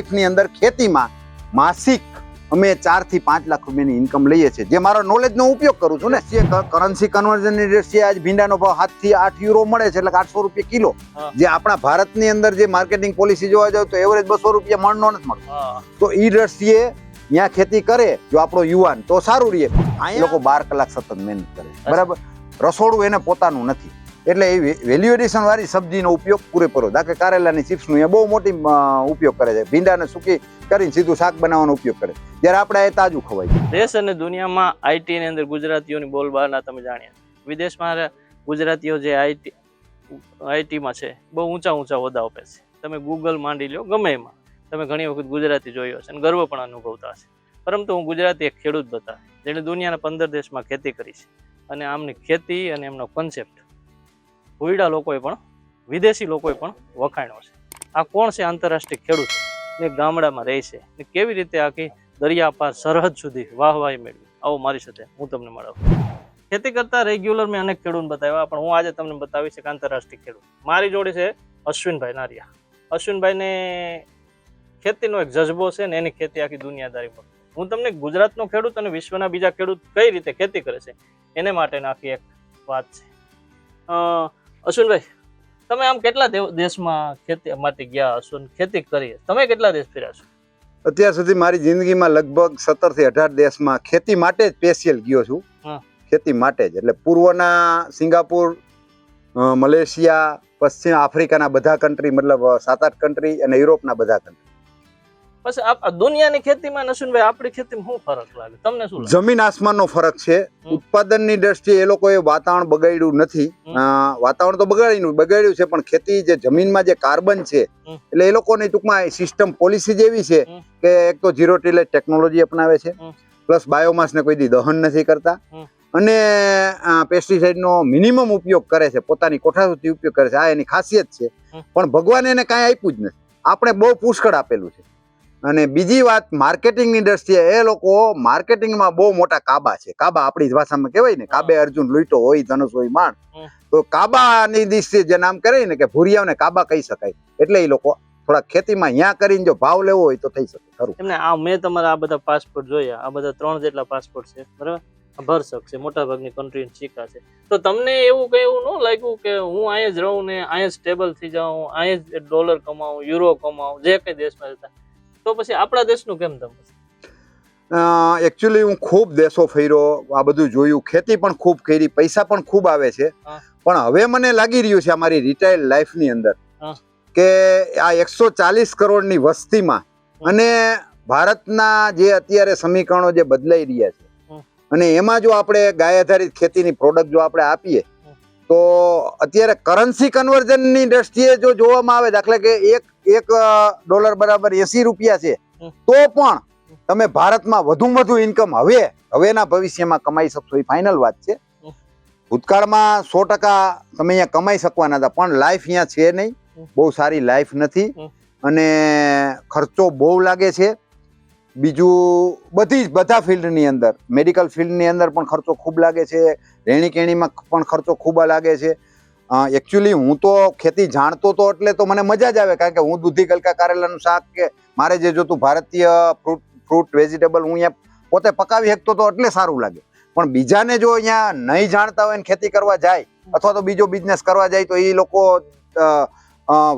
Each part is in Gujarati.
લાઈફની અંદર ખેતીમાં માસિક અમે ચારથી પાંચ લાખ રૂપિયાની ઇન્કમ લઈએ છીએ. જે મારા નોલેજનો ઉપયોગ કરું છું ને કરન્સી કન્વર્ઝનની દ્રષ્ટિએ આજ ભીંડાનો ભાવ સાતથી આઠ યુરો મળે છે એટલે આઠસો રૂપિયા કિલો. જે આપણા ભારતની અંદર જે માર્કેટિંગ પોલિસી જોવા જાવ તો એવરેજ બસો રૂપિયા મણનો નથી મળતો. તો એ દ્રષ્ટિએ ત્યાં ખેતી કરે જો આપણો યુવાન. તો સારું રહે. લોકો બાર કલાક સતત મહેનત કરે. બરાબર? રસોડું એને પોતાનું નથી. એટલે એ વેલ્યુ એડિશન સબ્જીનો ઉપયોગ પૂરેપૂરો. દાખલે કારેલાની ચિપ્સનું એ બહુ મોટી ઉપયોગ કરે છે. ભીંડાને સૂકી કરીને સીધું શાક બનાવવાનો ઉપયોગ કરે જ્યારે આપણે એ તાજું ખવાય દેશ અને દુનિયામાં આઈટીની અંદર ગુજરાતીઓની બોલબાલના તમે જાણ્યા. વિદેશમાં ગુજરાતીઓ જે આઈટી, આઈટીમાં છે, બહુ ઊંચા ઊંચા હોદ્દા આપે છે. તમે ગૂગલ માંડી લો ગમે એમાં. તમે ઘણી વખત ગુજરાતી જોયો છે અને ગર્વ પણ અનુભવતા હશે. પરંતુ હું ગુજરાતી એક ખેડૂત બતા જેણે દુનિયાના પંદર દેશમાં ખેતી કરી છે. અને આમની ખેતી અને એમનો કોન્સેપ્ટ ભોયડા લોકોએ પણ, વિદેશી લોકોએ પણ વખાણ્યો છે. આ કોણ છે આંતરરાષ્ટ્રીય ખેડૂત? ને ગામડામાં રહે છે. ને કેવી રીતે આખી દરિયા પાર સરહદ સુધી વાહવાહી મેળવી? આવો મારી સાથે હું તમને મળાવું. ખેતી કરતા રેગ્યુલર મેં અનેક ખેડૂત બતાવ્યા, પણ હું આજે તમને બતાવીશ એક આંતરરાષ્ટ્રીય ખેડૂત. મારી જોડે છે અશ્વિનભાઈ નારિયા. અશ્વિનભાઈને ખેતીનો એક જજ્બો છે ને એની ખેતી આખી દુનિયાદારી પર. હું તમને ગુજરાતનો ખેડૂત અને વિશ્વના બીજા ખેડૂત કઈ રીતે ખેતી કરે છે, એને માટેની આખી એક વાત છે. અશ્વિનભાઈ તમે આમ કેટલા દેશમાં ખેતી માટે ગયા હશો ખેતી કરી? તમે કેટલા દેશ ફર્યા છો? અત્યાર સુધી મારી જિંદગીમાં લગભગ સત્તરથી અઢાર દેશમાં ખેતી માટે જ સ્પેશિયલ ગયો છું. ખેતી માટે જ. એટલે પૂર્વના સિંગાપુર મલેશિયા પશ્ચિમ આફ્રિકાના બધા કન્ટ્રી મતલબ સાત આઠ કન્ટ્રી અને યુરોપના બધા કન્ટ્રી પછી દુનિયાની ખેતીમાં નશુનભાઈ આપણી ખેતીમાં શું ફરક લાગે? તમને શું જમીન આસમાનનો ફરક છે. ઉત્પાદનની દ્રષ્ટિએ એ લોકોએ વાતાવરણ બગાડ્યું નથી. વાતાવરણ તો બગાડ્યું બગાડ્યું છે પણ ખેતી જે જમીનમાં જે કાર્બન છે એટલે એ લોકોની ટૂંકમાં સિસ્ટમ પોલિસી જેવી છે કે એક તો ઝીરો ટીલેજ ટેકનોલોજી અપનાવે છે પ્લસ બાયોમાસને કોઈ દી દહન નથી કરતા. અને પેસ્ટિસાઇડનો મિનિમમ ઉપયોગ કરે છે પોતાની કોઠા સુધી ઉપયોગ કરે છે. આ એની ખાસિયત છે. પણ ભગવાને એને કાંઈ આપ્યું જ નથી. આપણે બહુ પુષ્કળ આપેલું છે. અને બીજી વાત માર્કેટિંગની દ્રષ્ટિએ એ લોકો માર્કેટિંગમાં બહુ મોટા કાબા છે. કાબા આપણી ભાષામાં કહેવાય ને કાબે અર્જુન લૂંટો હોય ધનુષ હોય માણ તો કાબાની દ્રષ્ટિએ જે નામ કરે ને કે ભૂરિયાઓને કાબા કહી શકાય. એટલે એ લોકો થોડા ખેતીમાં અહીંયા કરીને જો ભાવ લેવો હોય તો થઈ શકે. ખરું. એમને આ મેં તમારા આ બધા પાસપોર્ટ જોયા. આ બધા ત્રણ જેટલા પાસપોર્ટ છે. બરાબર? ભર ભરસક છે મોટા ભાગની કન્ટ્રી શીખા છે. તો તમને એવું કઈ એવું ન લાગ્યું કે હું અહીંયા જ રહું ને અહીંયા સ્ટેબલ થઈ જાઉં અહીંયા જ ડોલર કમાઉં યુરો કમાઉં જે કઈ દેશમાં જતા તો પછી આપણા દેશનું કેમ તમે? એકચ્યુઅલી હું ખૂબ દેશો ફર્યો આ બધું જોયું ખેતી પણ ખૂબ કરી પૈસા પણ ખૂબ આવે છે. પણ હવે મને લાગી રહ્યું છે અમારી રિટાયર્ડ લાઈફની અંદર કે આ એકસો ચાલીસ કરોડની વસ્તીમાં અને ભારતના જે અત્યારે સમીકરણો જે બદલાઈ રહ્યા છે અને એમાં જો આપણે ગાય આધારિત ખેતીની પ્રોડક્ટ જો આપણે આપીએ તો અત્યારે કરન્સી કન્વર્ઝનની દ્રષ્ટિએ જો જોવામાં આવે દાખલા કે એક એક ડોલર બરાબર એસી રૂપિયા છે. તો પણ તમે ભારતમાં વધુમાં વધુ ઇન્કમ હવે હવેના ભવિષ્યમાં કમાઈ શકશો એ ફાઇનલ વાત છે. ભૂતકાળમાં સો ટકા તમે અહીંયા કમાઈ શકવાના હતા પણ લાઈફ અહીંયા છે નહીં. બહુ સારી લાઈફ નથી. અને ખર્ચો બહુ લાગે છે. બીજું બધી જ બધા ફિલ્ડની અંદર મેડિકલ ફિલ્ડની અંદર પણ ખર્ચો ખૂબ લાગે છે. રહેણી કેણીમાં પણ ખર્ચો ખૂબ લાગે છે. એકચ્યુઅલી હું તો ખેતી જાણતો તો એટલે તો મને મજા જ આવે, કારણ કે હું દૂધી, ગલકા, કારેલાનું શાક કે મારે જે જોતું ભારતીય ફ્રૂટ ફ્રૂટ, વેજીટેબલ હું અહીંયા પોતે પકાવી શકતો તો એટલે સારું લાગે. પણ બીજાને જો અહીંયા નહીં જાણતા હોય ને ખેતી કરવા જાય, અથવા તો બીજો બિઝનેસ કરવા જાય, તો એ લોકો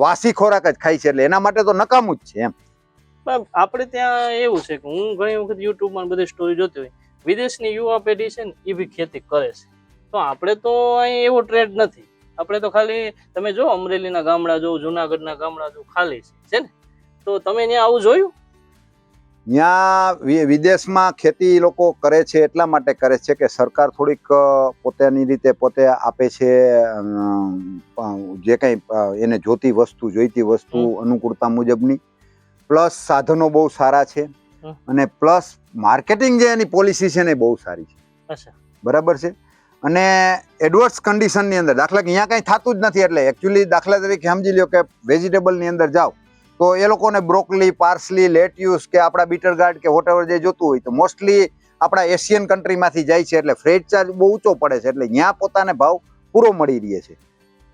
વાસી ખોરાક જ ખાય છે એટલે એના માટે તો નકામું જ છે એમ. પણ આપણે ત્યાં એવું છે કે હું ઘણી વખત યુટ્યુબમાં બધી સ્ટોરી જોતી હોય, વિદેશની યુવા પેઢી છે ને એ બી ખેતી કરે છે. તો આપણે તો અહીં એવો ટ્રેન્ડ નથી. આપણે તો ખાલી તમે જો અમરેલીના ગામડા જો જુનાગઢના ગામડા જો ખાલી છે ને? તો તમે ત્યાં આવું જોયું? ત્યાં વિદેશમાં ખેતી લોકો કરે છે એટલા માટે કરે છે કે સરકાર થોડીક પોતાની રીતે પોતે આપે છે જે કંઈ એને જોતી વસ્તુ જોઈતી વસ્તુ અનુકૂળતા મુજબની. પ્લસ સાધનો બહુ સારા છે અને પ્લસ માર્કેટિંગ જે એની પોલિસી છે ને બહુ સારી છે. બરાબર છે? અને એડવર્સ કન્ડિશનની અંદર દાખલા કે અહીંયા કંઈ થતું જ નથી એટલે એકચ્યુઅલી દાખલા તરીકે સમજી લ્યો કે વેજીટેબલની અંદર જાઓ તો એ લોકોને બ્રોકલી પાર્સલી લેટ્યુસ કે આપણા બીટર ગાર્ડ કે વોટેવર જે જોતું હોય તો મોસ્ટલી આપણા એશિયન કન્ટ્રીમાંથી જાય છે એટલે ફ્રેટ ચાર્જ બહુ ઊંચો પડે છે એટલે ત્યાં પોતાને ભાવ પૂરો મળી રહે છે.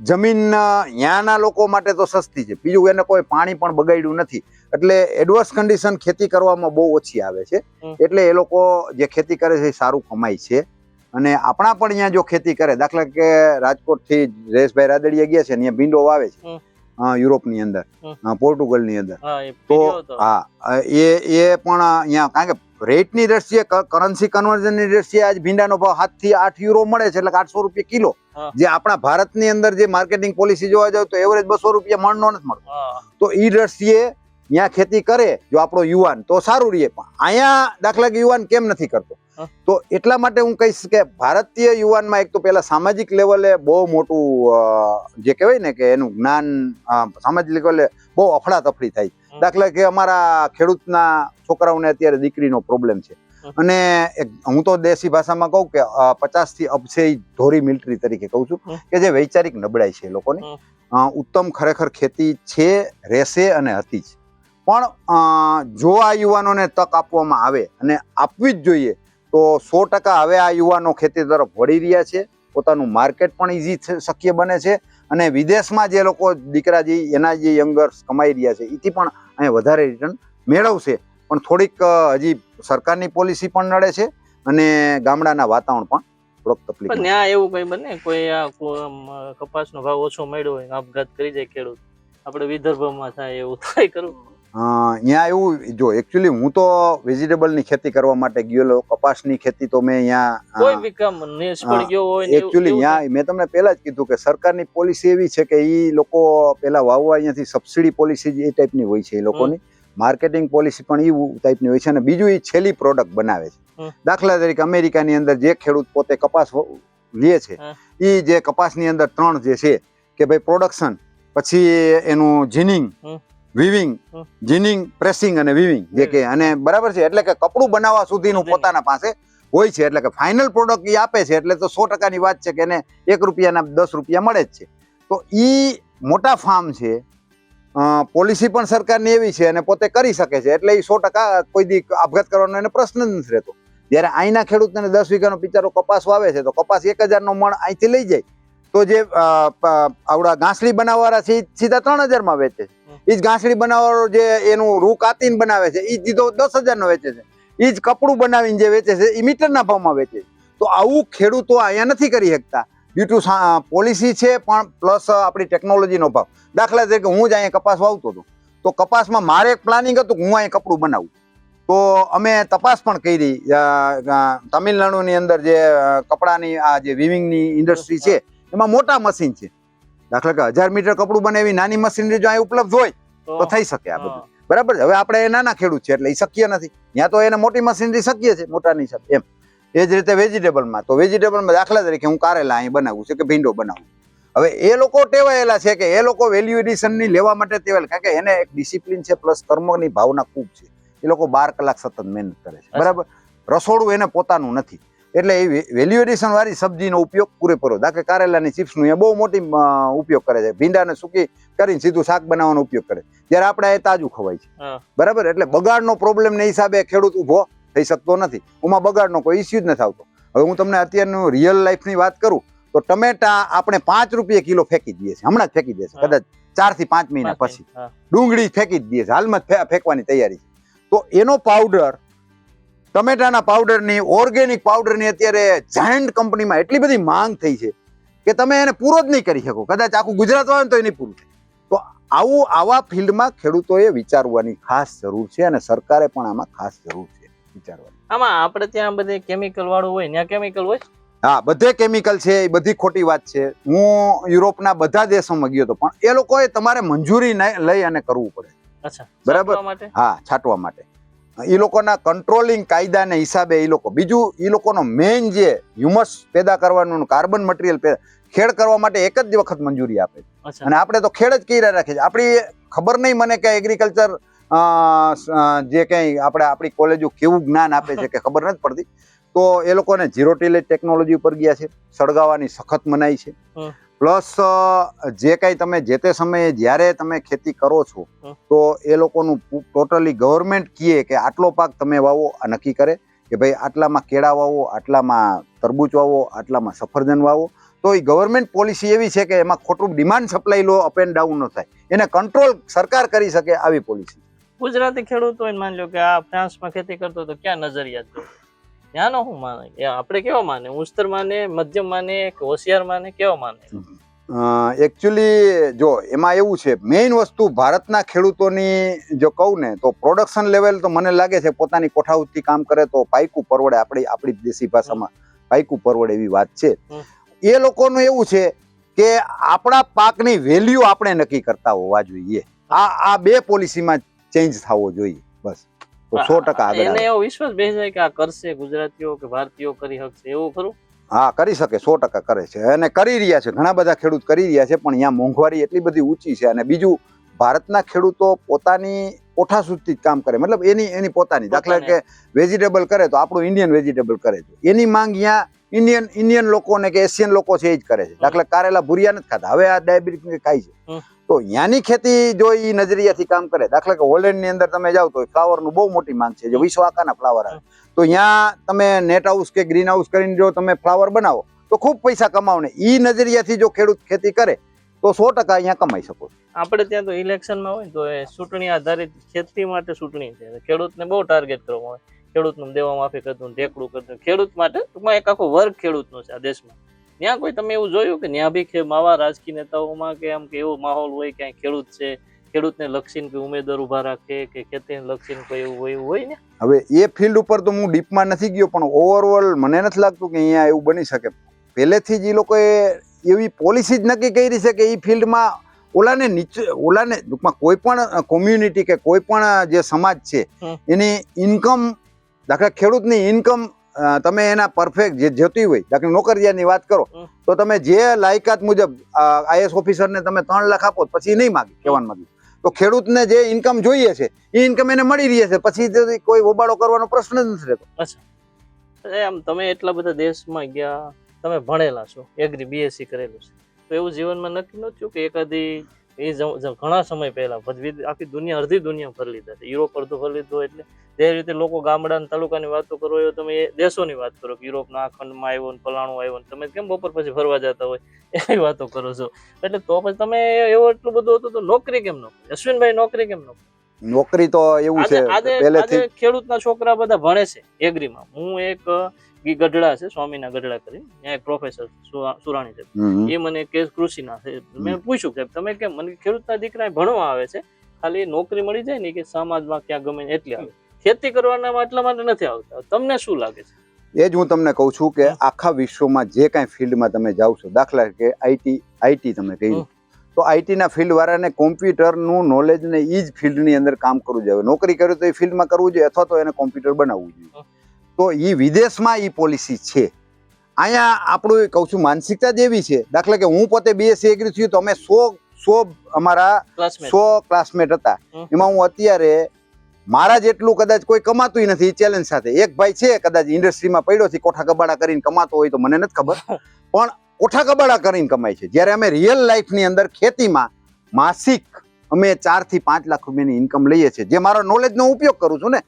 જમીન ત્યાંના લોકો માટે તો સસ્તી છે. બીજું એને કોઈ પાણી પણ બગાડ્યું નથી. એટલે એડવર્સ કન્ડિશન ખેતી કરવામાં બહુ ઓછી આવે છે. એટલે એ લોકો જે ખેતી કરે છે એ સારું કમાય છે. અને આપણા પણ અહીંયા જો ખેતી કરે દાખલા કે રાજકોટથી જયેશભાઈ રાદડિયા ગયા છે અહીંયા ભીંડો વાવે છે. યુરોપની અંદર. પોર્ટુગલની અંદર. તો હા એ એ પણ અહીંયા કારણ કે રેટની દ્રષ્ટિએ કરન્સી કન્વર્ઝનની દ્રષ્ટિએ આજ ભીંડાનો ભાવ સાતથી આઠ યુરો મળે છે એટલે આઠસો રૂપિયા કિલો. જે આપણા ભારતની અંદર જે માર્કેટિંગ પોલિસી જોવા જાવ તો એવરેજ બસો રૂપિયા મણનો નથી મળતો. તો એ દ્રષ્ટિએ ત્યાં ખેતી કરે જો આપણો યુવાન તો સારું રહીએ પણ. અહીંયા દાખલા કે યુવાન કેમ નથી કરતો. તો એટલા માટે હું કહીશ કે ભારતીય યુવાનમાં એક તો પેલા સામાજિક લેવલે બહુ મોટું જે કહેવાય ને કે એનું જ્ઞાન સામાજિક લેવલે બહુ અફડાતફડી થાય. દાખલા કે અમારા ખેડૂતના છોકરાઓને અત્યારે દીકરીનો પ્રોબ્લેમ છે. અને હું તો દેશી ભાષામાં કહું કે પચાસથી અબસે ધોરી મિલિટરી તરીકે કહું છું કે જે વૈચારિક નબળાઈ છે લોકોની. ઉત્તમ ખરેખર ખેતી છે રહેશે અને હતી જ. પણ જો આ યુવાનોને તક આપવામાં આવે અને આપવી જ જોઈએ તો સો ટકા હવે આ યુવાનો ખેતી તરફ વળી રહ્યા છે. પોતાનું માર્કેટ પણ ઇઝી શક્ય બને છે. અને વિદેશમાં જે લોકો દીકરા જે એના જે યંગર્સ કમાઈ રહ્યા છે એથી પણ અહીંયા વધારે રિટર્ન મેળવશે. પણ થોડીક હજી સરકારની પોલિસી પણ નડે છે અને ગામડાના વાતાવરણ પણ થોડોક તકલીફ પણ ત્યાં એવું કઈ બને? કોઈ આ કપાસનો ભાવ ઓછો મળ્યો હોય આપઘાત કરી જાય ખેડૂત. આપણે વિદર્ભમાં થાય એવું થાય કરું અહીંયા એવું જો એકચ્યુઅલી હું તો વેજીટેબલની ખેતી કરવા માટે ગયેલો કપાસની ખેતી તો મેં એવું- એકચ્યુઅલી ત્યાં મેં તમને પહેલા જ કીધું કે સરકારની પોલિસી એવી છે કે એ લોકો પેલા વાવવા અહીંયાથી સબસિડી પોલિસી એ ટાઈપની હોય છે એ લોકોની. માર્કેટિંગ પોલિસી પણ એ ટાઈપની હોય છે અને બીજું એ છેલ્લી પ્રોડક્ટ બનાવે છે. દાખલા તરીકે અમેરિકાની અંદર જે ખેડૂત પોતે કપાસ લે છે એ જે કપાસની અંદર ત્રણ જે છે કે ભાઈ પ્રોડક્શન પછી એનું જીનિંગ. વિવિંગ જીનિંગ પ્રેસિંગ અને વિવિંગ જે કે અને બરાબર છે એટલે કે કપડું બનાવવા સુધીનું. પોતાના પાસે હોય છે એટલે કે ફાઇનલ પ્રોડક્ટ એ આપે છે એટલે તો સો ટકાની વાત છે કે એને એક રૂપિયાના દસ રૂપિયા મળે જ છે. તો એ મોટા ફાર્મ છે પોલિસી પણ સરકારની એવી છે અને પોતે કરી શકે છે એટલે એ સો ટકા કોઈ દી આપઘાત કરવાનો એને પ્રશ્ન જ નથી રહેતો. જ્યારે અહીંના ખેડૂતને દસ વીઘાનો પિચારો કપાસ વાવે છે તો કપાસ એક હજારનો મણ અહીંથી લઈ જાય. તો જે આવડા ઘાસડી બનાવવાળા છે સીધા ત્રણ હજારમાં વેચે છે. એ જ ઘાસડી બનાવવાળો જે એનું રૂ કાતીને બનાવે છે એ સીધો દસ હજારનો વેચે છે. એ જ કપડું બનાવીને જે વેચે છે એ મીટરના ભાવમાં વેચે છે. તો આવું ખેડૂતો અહીંયા નથી કરી શકતા. ડ્યુ ટુ પોલિસી છે, પણ પ્લસ આપણી ટેકનોલોજીનો ભાવ. દાખલા તરીકે હું જ અહીંયા કપાસ વાવતો હતો. તો કપાસમાં મારે એક પ્લાનિંગ હતું કે હું અહીંયા કપડું બનાવું. તો અમે તપાસ પણ કરી તમિલનાડુની અંદર જે કપડાની આ જે વિવિંગની ઇન્ડસ્ટ્રી છે એમાં મોટા મશીન છે. દાખલા કે હજાર મીટર કપડું બને એવી નાની મશીનરી જો અહીં ઉપલબ્ધ હોય તો થઈ શકે આ બધું. બરાબર હવે આપણે એ નાના ખેડૂત છે એટલે એ શક્ય નથી. ત્યાં તો એને મોટી મશીનરી શક્ય છે મોટાની શક્ય એમ. એ જ રીતે વેજીટેબલમાં તો વેજીટેબલમાં દાખલા તરીકે હું કારેલા અહીં બનાવું છે કે ભીંડો બનાવું હવે એ લોકો ટેવાયેલા છે કે એ લોકો વેલ્યુ એડિશનની લેવા માટે ટેવાયેલા. કારણ કે એને એક ડિસિપ્લિન છે પ્લસ કર્મની ભાવના ખૂબ છે. એ લોકો બાર કલાક સતત મહેનત કરે છે. બરાબર? રસોડું એને પોતાનું નથી. એટલે એ વેલ્યુ એડિશન વાળી સબ્જીનો ઉપયોગ પૂરેપૂરો. દાખલા કારેલાની ચિપ્સનું એ બહુ મોટી ઉપયોગ કરે છે. ભીંડાને સૂકી કરીને સીધું શાક બનાવવાનો ઉપયોગ કરે જ્યારે આપણે એ તાજું ખવાય છે. બરાબર? એટલે બગાડનો પ્રોબ્લેમ ને હિસાબે ખેડૂત ઊભો થઈ શકતો નથી. ઉમાં બગાડનો કોઈ ઇસ્યુ જ નથી આવતો. હવે હું તમને અત્યારનું રિયલ લાઈફની વાત કરું તો ટમેટા આપણે પાંચ રૂપિયા કિલો ફેંકી દઈએ છીએ. હમણાં જ ફેંકી હા. કદાચ ચારથી પાંચ મહિના પછી. ડુંગળી ફેંકી જ દઈએ છીએ. હાલમાં ફેંકવાની તૈયારી છે. તો એનો પાવડર ટમેટાના પાવડરની ઓર્ગેનિક પાવડરની અત્યારે જાયન્ટ કંપનીમાં એટલી બધી માંગ થઈ છે કે તમે એને પૂરો જ નહીં કરી શકો. કદાચ આખું ગુજરાત આવે ને તો એ નહીં પૂરું થાય. તો આવું આવા ફિલ્ડમાં ખેડૂતોએ વિચારવાની ખાસ જરૂર છે અને સરકારે પણ આમાં ખાસ જરૂર છે વિચારવાની. આમાં આપણે ત્યાં બધે કેમિકલ વાળું હોય ત્યાં કેમિકલ હોય? હા બધે કેમિકલ છે એ બધી ખોટી વાત છે. હું યુરોપના બધા દેશોમાં ગયો હતો પણ એ લોકોએ તમારે મંજૂરી લઈ અને કરવું પડે. અચ્છા બરાબર. હા છાંટવા માટે. એ લોકોના કંટ્રોલિંગ કાયદાને હિસાબે એ લોકો. બીજું એ લોકોનો મેઇન જે હ્યુમસ પેદા કરવાનું કાર્બન મટીરિયલ ખેડ કરવા માટે એક જ વખત મંજૂરી આપે છે. અને આપણે તો ખેડ જ કર્યા રાખીએ છીએ આપણી ખબર નહીં મને કે એગ્રીકલ્ચર જે કંઈ આપણે આપણી કોલેજો કેવું જ્ઞાન આપે છે કે ખબર નથી પડતી. તો એ લોકોને ઝીરો ટીલેજ ટેકનોલોજી ઉપર ગયા છે. સળગાવવાની સખત મનાઈ છે. પ્લસ જે કાંઈ તમે જે તે સમયે જ્યારે તમે ખેતી કરો છો તો એ લોકોનું ટોટલી ગવર્મેન્ટ કીએ કે આટલો પાક તમે વાવો આ નક્કી કરે કે ભાઈ આટલામાં કેળા વાવો આટલામાં તરબૂચ વાવો આટલામાં સફરજન વાવો. તો એ ગવર્મેન્ટ પોલિસી એવી છે કે એમાં ખોટું demand supply law up and down ન થાય. એને કંટ્રોલ સરકાર કરી શકે આવી પોલિસી. ગુજરાતી ખેડૂતો માની લો કે આ ફ્રાન્સમાં ખેતી કરતો તો ક્યાં નજરિયા જો ત્યાંનો શું માને? આપણે કેવા માને? ઉસ્તર માને મધ્યમ માને કે હોશિયાર માને? કેવા માને? એકચ્યુઅલી જો એમાં એવું છે મેઇન વસ્તુ ભારતના ખેડૂતોની જો કહું ને તો પ્રોડક્શન લેવલ તો મને લાગે છે પોતાની કોઠાઉથી કામ કરે તો પાયકું પરવડે આપણી આપણી દેશી ભાષામાં. પાયકું પરવડે એવી વાત છે. એ લોકોનું એવું છે કે આપણા પાકની વેલ્યુ આપણે નક્કી કરતા હોવા જોઈએ. આ આ બે પોલિસીમાં ચેન્જ થવો જોઈએ બસ. તો સો ટકા આગળ એને એવો વિશ્વાસ બેસી જાય કે આ કરશે ગુજરાતીઓ કે ભારતીયો કરી શકશે એવું ખરું? હા કરી શકે સો ટકા કરે છે. અને કરી રહ્યા છે ઘણા બધા ખેડૂત કરી રહ્યા છે પણ અહીંયા મોંઘવારી એટલી બધી ઊંચી છે અને બીજું ભારતના ખેડૂતો પોતાની કોઠા સુધી જ કામ કરે. મતલબ એની એની પોતાની દાખલા કે વેજીટેબલ કરે તો આપણું ઇન્ડિયન વેજીટેબલ કરે છે. એની માંગ અહીંયા ઇન્ડિયન ઇન્ડિયન લોકો ને કે એશિયન લોકો છે એ જ કરે છે. દાખલા કારેલા ભૂરિયા નથી ખાતા. હવે આ ડાયાબિટીસ ખાય છે. તો ત્યાંની ખેતી જો એ નજરિયાથી કામ કરે, દાખલા કે હોલેન્ડની અંદર તમે જાઓ તો ફ્લાવરનું બહુ મોટી માંગ છે, જો વિશ્વ આકાના ફ્લાવર આવે. તો ત્યાં તમે નેટ હાઉસ કે ગ્રીન હાઉસ કરીને જો તમે ફ્લાવર બનાવો, તો ખૂબ પૈસા કમાવો ને એ નજરિયાથી જો ખેડૂત ખેતી કરે, તો સો ટકા અહીંયા કમાઈ શકો આપણે ત્યાં તો ઇલેક્શનમાં હોય તો ચૂંટણી આધારિત ખેતી માટે ચૂંટણી છે. ખેડૂતને બહુ ટાર્ગેટ કરવામાં આવે. ખેડૂતનું દેવા માફી કરતું ઢેકડું કરતું ખેડૂત માટે ટૂંકમાં એક આખો વર્ગ ખેડૂતનો છે આ દેશમાં. ત્યાં કોઈ તમે એવું જોયું કે ત્યાં બી આવા માવા રાજકીય નેતાઓમાં કે આમ કે એવો માહોલ હોય કે ખેડૂત છે ખેડૂતને લક્ષીને કોઈ ઉમેદવાર ઊભા રાખે કે ખેતીને લક્ષીને કોઈ એવું હોય એવું હોય ને? હવે એ ફિલ્ડ ઉપર તો હું ડીપમાં નથી ગયો પણ ઓવરઓલ મને નથી લાગતું કે અહીંયા એવું બની શકે. પહેલેથી જ એ લોકોએ એવી પોલિસી જ નક્કી કરી છે કે એ ફિલ્ડમાં ઓલાને નીચે ઓલાને ટૂંકમાં કોઈ પણ કોમ્યુનિટી કે કોઈ પણ જે સમાજ છે એની ઇન્કમ દાખલા ખેડૂતની ઇન્કમ તમે એના પરફેક્ટ જે જોતી હોય દાખલા નોકરિયાની વાત કરો તો તમે જે લાયકાત મુજબ આઈએસ ઓફિસરને તમે ત્રણ લાખ આપો પછી નહીં માગે કહેવાનું માંગે તો ખેડૂતને જે ઇન્કમ જોઈએ છે એ ઇન્કમ એને મળી રહી છે પછી કોઈ હોબાળો કરવાનો પ્રશ્ન જ નથી રહેતો. એમ આમ તમે એટલા બધા દેશમાં ગયા તમે ભણેલા છો એગ્રી બીએસસી કરેલું છે. તો એવું જીવનમાં નક્કી નહોતું કે એકાદી એ ઘણા સમય પહેલા ભજવી આખી દુનિયા અડધી દુનિયા ફરી લીધા છે યુરોપ અડધું ફરી લીધું એટલે જે રીતે લોકો ગામડા તાલુકાની વાતો કરો એ તમે એ દેશોની વાત કરો કે યુરોપના આ ખંડમાં આવ્યો ને ફલાણું આવ્યો ને તમે કેમ બપોર પછી ફરવા જતા હોય? એવી વાતો કરો છો. એટલે તો પછી તમે એવો એટલું બધું હતું તો નોકરી કેમ નો અશ્વિનભાઈ નોકરી કેમ નો નોકરી તો એવું છે પહેલેથી ખેડૂતના છોકરા બધા ભણે છે એગ્રીમાં હું એક ગઢડા છે સ્વામીના ગઢડા કરી ત્યાં એક પ્રોફેસર સુરાણી છે. એ મને કે કૃષિના છે. મેં પૂછ્યું કે તમે કેમ? મને ખેડૂતના દીકરા ભણવા આવે છે. ખાલી નોકરી મળી જાય ને કે સમાજમાં ક્યાં ગમે એટલે આવે. ખેતી કરવાના એટલા માટે નથી આવતા. તમને શું લાગે છે? એ જ હું તમને કહું છું કે આખા વિશ્વમાં જે કાંઈ ફિલ્ડમાં તમે જાઓ છો દાખલા કે આઈટી આઈટી તમે કહ્યું. તો આઈટીના ફિલ્ડ વાળાને કોમ્પ્યુટરનું નોલેજ ને એ જ ફિલ્ડની અંદર કામ કરવું જોઈએ. નોકરી કરવી તો એ ફિલ્ડમાં કરવું જોઈએ અથવા તો એને કોમ્પ્યુટર બનાવવું જોઈએ. તો એ વિદેશમાં એ પોલિસી છે. અહીંયા આપણું એ કહું છું માનસિકતા જ એવી છે. દાખલા કે હું પોતે બીએસસી એગ્રી થયું તો અમે સો સો અમારા સો ક્લાસમેટ હતા. એમાં હું અત્યારે મારા જેટલું કદાચ કોઈ કમાતું નથી ચેલેન્જ સાથે. એક ભાઈ છે કદાચ ઇન્ડસ્ટ્રીમાં પડ્યો છે કોઠા કબાડા કરીને કમાતો હોય તો મને નથી ખબર. પણ કોઠા કબાડા કરીને કમાય છે. જ્યારે અમે રિયલ લાઈફની અંદર ખેતીમાં માસિક અમે ચારથી પાંચ લાખ રૂપિયાની ઇન્કમ લઈએ છીએ. જે મારો નોલેજનો ઉપયોગ કરું છું ને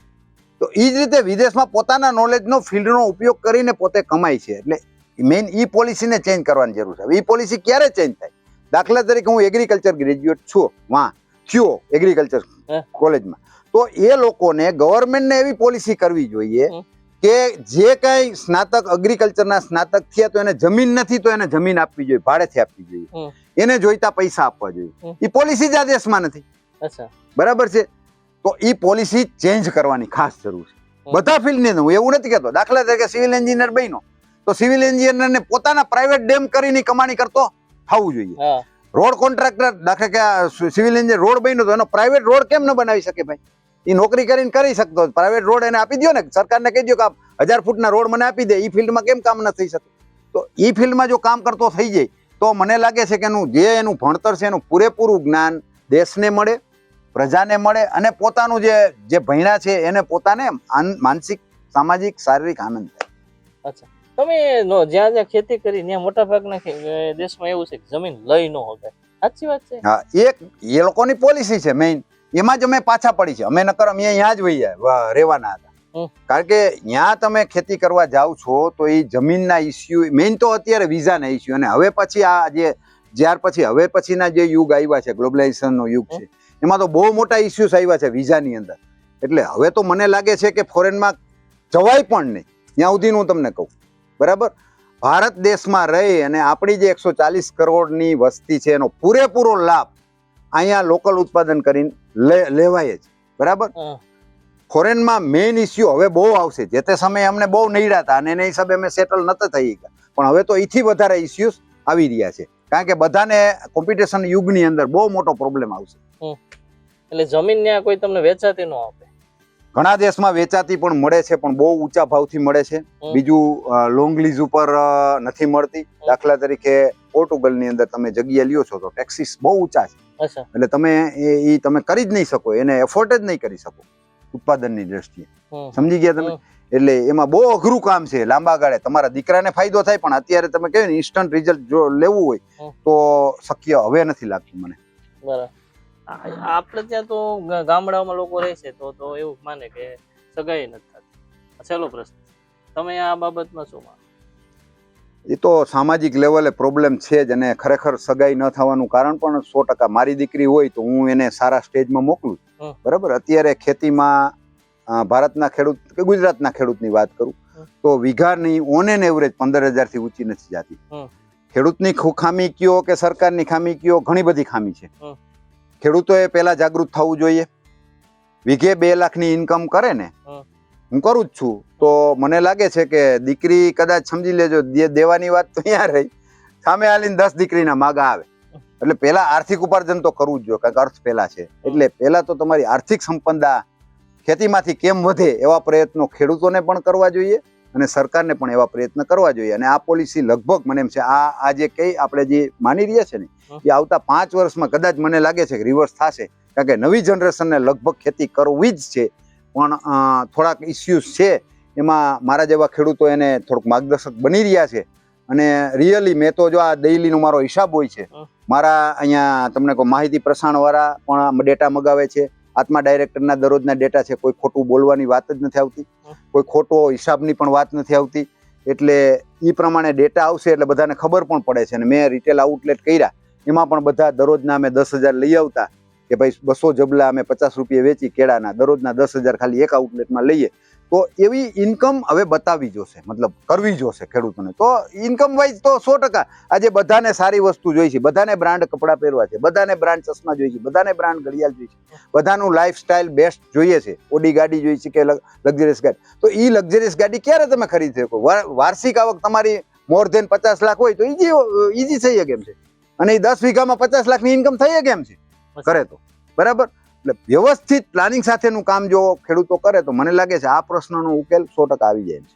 તો એ જ રીતે વિદેશમાં પોતાના નોલેજનો ફિલ્ડનો ઉપયોગ કરીને પોતે કમાય છે. એટલે મેઇન ઈ પોલિસીને ચેન્જ કરવાની જરૂર છે. એ પોલિસી ક્યારે ચેન્જ થાય? દાખલા તરીકે હું એગ્રીકલ્ચર ગ્રેજ્યુએટ છું. વાં થયો એગ્રીકલ્ચર કોલેજમાં તો એ લોકોને ગવર્મેન્ટને એવી પોલિસી કરવી જોઈએ કે જે કાંઈ સ્નાતક અગ્રિકલ્ચરના સ્નાતક થયા તો એને જમીન નથી તો એને જમીન આપવી જોઈએ ભાડેથી આપવી જોઈએ. એને જોઈતા પૈસા આપવા જોઈએ. એ પોલિસી જ આ દેશમાં નથી. બરાબર છે? તો એ પોલિસી ચેન્જ કરવાની ખાસ જરૂર છે. બધા ફિલ્ડની હું એવું નથી કહેતો દાખલા તરીકે સિવિલ એન્જિનિયર બન્યો તો સિવિલ એન્જિનિયરને પોતાના પ્રાઇવેટ ડેમ કરીને કમાણી કરતો થવું જોઈએ. રોડ કોન્ટ્રાક્ટર દાખલા કે સિવિલ એન્જિનિયર રોડ બન્યો તો એનો પ્રાઇવેટ રોડ કેમ ન બનાવી શકે ભાઈ? એ નોકરી કરીને કરી શકતો પ્રાઇવેટ રોડ એને આપી દો ને સરકારને કહી દો કે હજાર ફૂટના રોડ મને આપી દે એ ફિલ્ડમાં કેમ કામ ન થઈ શકે? તો એ ફિલ્ડમાં જો કામ કરતો થઈ જાય તો મને લાગે છે કે એનું જે એનું ભણતર છે એનું પૂરેપૂરું જ્ઞાન દેશને મળે પ્રજાને મળે અને પોતાનું જે જે ભણ્યા છે એને પોતાને માનસિક સામાજિક શારીરિક આનંદ થાય. અચ્છા. તમે જ્યાં જ્યાં ખેતી કરી ત્યાં મોટા ભાગના દેશમાં એવું છે કે જમીન લઈ ન હોગાય સાચી વાત છે? હા એક એ લોકોની પોલિસી છે મેઇન એમાં જ અમે પાછા પડી છે. અમે નકર અમે અહીંયા જ વહી રહેવાના હતા. કારણ કે ત્યાં તમે ખેતી કરવા જાઓ છો તો એ જમીનના ઇસ્યુ મેઇન તો અત્યારે વિઝાના ઇસ્યુ અને હવે પછી આ જે જ્યાર પછી હવે પછીના જે યુગ આવ્યા છે ગ્લોબલાઇઝેશનનો યુગ છે એમાં તો બહુ મોટા ઇસ્યુઝ આવ્યા છે વિઝાની અંદર. એટલે હવે તો મને લાગે છે કે ફોરેનમાં જવાય પણ નહીં. ત્યાં સુધી હું તમને કહું. બરાબર? ભારત દેશમાં રહી અને આપણી જે એકસો ચાલીસ કરોડની વસ્તી છે એનો પૂરેપૂરો લાભ અહીંયા લોકલ ઉત્પાદન કરીને લે લેવાય જ. બરાબર? ફોરેનમાં મેઇન ઇસ્યુ હવે બહુ આવશે. જે તે સમયે અમને બહુ નડ્યા હતા અને એના હિસાબે અમે સેટલ નતા થઈ ગયા. પણ હવે તો એથી વધારે ઇસ્યુઝ આવી રહ્યા છે. કારણ કે બધાને કોમ્પિટિશન યુગની અંદર બહુ મોટો પ્રોબ્લેમ આવશે. એટલે જમીન ત્યાં કોઈ તમને વેચાતી ન આપે. ઘણા દેશમાં વેચાતી પણ મળે છે પણ બહુ ઊંચા ભાવથી મળે છે. બીજું લોંગ લીઝ ઉપર નથી મળતી. દાખલા તરીકે પોર્ટુગલની અંદર તમે જગ્યા લ્યો છો તો ટેક્સીસ બહુ ઊંચા છે. એટલે તમે એ તમે કરી જ નહીં શકો એને એફોર્ડ જ નહીં કરી શકો ઉત્પાદનની દ્રષ્ટિએ. સમજી ગયા તમે? એટલે એમાં બહુ અઘરું કામ છે લાંબા ગાળે. તમારા દીકરાને ફાયદો થાય પણ અત્યારે તમે કહ્યું ને ઇન્સ્ટન્ટ રિઝલ્ટ જો લેવું હોય તો શક્ય હવે નથી લાગતું મને. બરાબર. આપણે ત્યાં તો ગામડાઓમાં લોકો રહે છે તો તો એવું માને કે સગાઈ નથી થતી. છેલ્લો પ્રશ્ન તમે આ બાબતમાં શું માનો? એ તો સામાજિક લેવલે પ્રોબ્લેમ છે જ અને ખરેખર સગાઈ ન થવાનું કારણ પણ સો ટકા મારી દીકરી હોય તો હું એને સારા સ્ટેજમાં મોકલું બરાબર? અત્યારે ખેતીમાં ભારતના ખેડૂત કે ગુજરાતના ખેડૂતની વાત કરું. તો વીઘાની ઓન એન એવરેજ પંદર હજારથી ઊંચી નથી જાતી. ખેડૂતની ખામી કયો કે સરકારની ખામી કયો ઘણી બધી ખામી છે. ખેડૂતોએ પહેલા જાગૃત થવું જોઈએ. વીઘે બે લાખની ઇન્કમ કરે ને હું. કરું જ છું. તો મને લાગે છે કે દીકરી કદાચ સમજી લેજો દેવાની વાત તો અહીંયા રહી. સામે આલીને દસ દીકરીના માગા આવે. એટલે પહેલા આર્થિક ઉપાર્જન તો કરવું જ જોઈએ કારણ કે અર્થ પહેલા છે. એટલે પહેલા તો તમારી આર્થિક સંપદા ખેતીમાંથી કેમ વધે એવા પ્રયત્નો ખેડૂતોને પણ કરવા જોઈએ. અને સરકારને પણ એવા પ્રયત્ન કરવા જોઈએ. અને આ પોલિસી લગભગ મને એમ છે આ આ જે કઈ આપણે જે માની રહ્યા છે ને એ આવતા પાંચ વર્ષમાં કદાચ મને લાગે છે કે રિવર્સ થશે. કારણ કે નવી જનરેશનને લગભગ ખેતી કરવી જ છે. પણ થોડાક ઇસ્યુઝ છે. એમાં મારા જેવા ખેડૂતો એને થોડુંક માર્ગદર્શક બની રહ્યા છે. અને રિયલી મેં તો જો આ દૈલીનો મારો હિસાબ હોય છે. મારા અહીંયા તમને કહું માહિતી પ્રસારણવાળા પણ ડેટા મગાવે છે. આત્મા ડાયરેક્ટરના દરરોજના ડેટા છે કોઈ ખોટું બોલવાની વાત જ નથી આવતી કોઈ ખોટો હિસાબની પણ વાત નથી આવતી. એટલે એ પ્રમાણે ડેટા આવશે એટલે બધાને ખબર પણ પડે છે. અને મેં રિટેલ આઉટલેટ કર્યા એમાં પણ બધા દરરોજના અમે દસ હજાર લઈ આવતા કે ભાઈ બસો જબલા અમે પચાસ રૂપિયા વેચી કેળાના દરરોજના દસ હજાર ખાલી એક આઉટલેટમાં લઈએ. તો એવી ઇન્કમ હવે બતાવી જોશે મતલબ કરવી જોશે ખેડૂતોને. તો ઇન્કમ વાઇઝ તો સો ટકા. આજે બધાને સારી વસ્તુ જોઈ છે બધાને બ્રાન્ડ કપડાં પહેરવા છે બધાને બ્રાન્ડ ચશ્મા જોઈએ છે બધાને બ્રાન્ડ ઘડિયાળ જોઈએ છે. બધાનું લાઈફસ્ટાઈલ બેસ્ટ જોઈએ છે. ઓડી ગાડી જોઈએ છે કે લક્ઝરિયસ ગાડી. તો એ લક્ઝરિયસ ગાડી ક્યારે તમે ખરીદી શકો? વાર્ષિક આવક તમારી મોર ધેન પચાસ લાખ હોય તો ઈજી ઈજી થઈ શકે એમ છે. અને એ દસ વીઘામાં પચાસ લાખની ઇન્કમ થઈ શકે એમ છે. કરે તો. બરાબર? એટલે વ્યવસ્થિત પ્લાનિંગ સાથેનું કામ જો ખેડૂતો કરે તો મને લાગે છે આ પ્રશ્નનો ઉકેલ સો ટકા આવી જાય છે.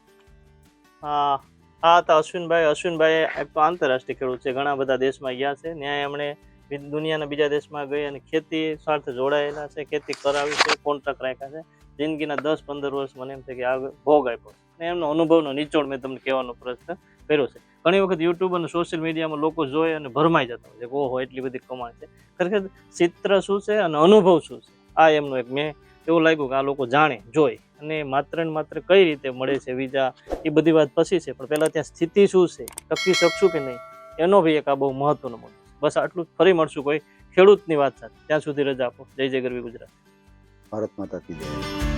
હા હા, તો અશ્વિનભાઈ અશ્વિનભાઈ આંતરરાષ્ટ્રીય ખેડૂત છે, ઘણા બધા દેશમાં ગયા છે. ત્યાં એમણે દુનિયાના બીજા દેશમાં ગઈ અને ખેતી સાથે જોડાયેલા છે, ખેતી કરાવી છે કોન્ટ્રાક્ટ રાખ્યા છે. જિંદગીના દસ, પંદર વર્ષ મને એમ છે કે આ ભોગ આપ્યો એમનો અનુભવનો નિચોડ મેં તમને કહેવાનો પ્રશ્ન કર્યો છે. ઘણી વખત યુટ્યુબ અને સોશિયલ મીડિયામાં લોકો જોઈ અને ભરમાઈ જતા હોય છે ઓહો, એટલી બધી કમાણ છે. ખરેખર ચિત્ર શું છે અને અનુભવ શું છે? આ એમનો એક મેં એવું લાગ્યું કે આ લોકો જાણે જોઈ અને માત્ર ને માત્ર કઈ રીતે મળે છે વિઝા, એ બધી વાત પછી છે. પણ પહેલાં ત્યાં સ્થિતિ શું છે? ટકી શકશું કે નહીં? એનો બી એક આ બહુ મહત્વનો મુદ્દો બસ આટલું ફરી મળશું કોઈ ખેડૂતની વાત સાથે. ત્યાં સુધી રજા આપો. જય જય ગરવી ગુજરાત. ભારત માતા કી જય.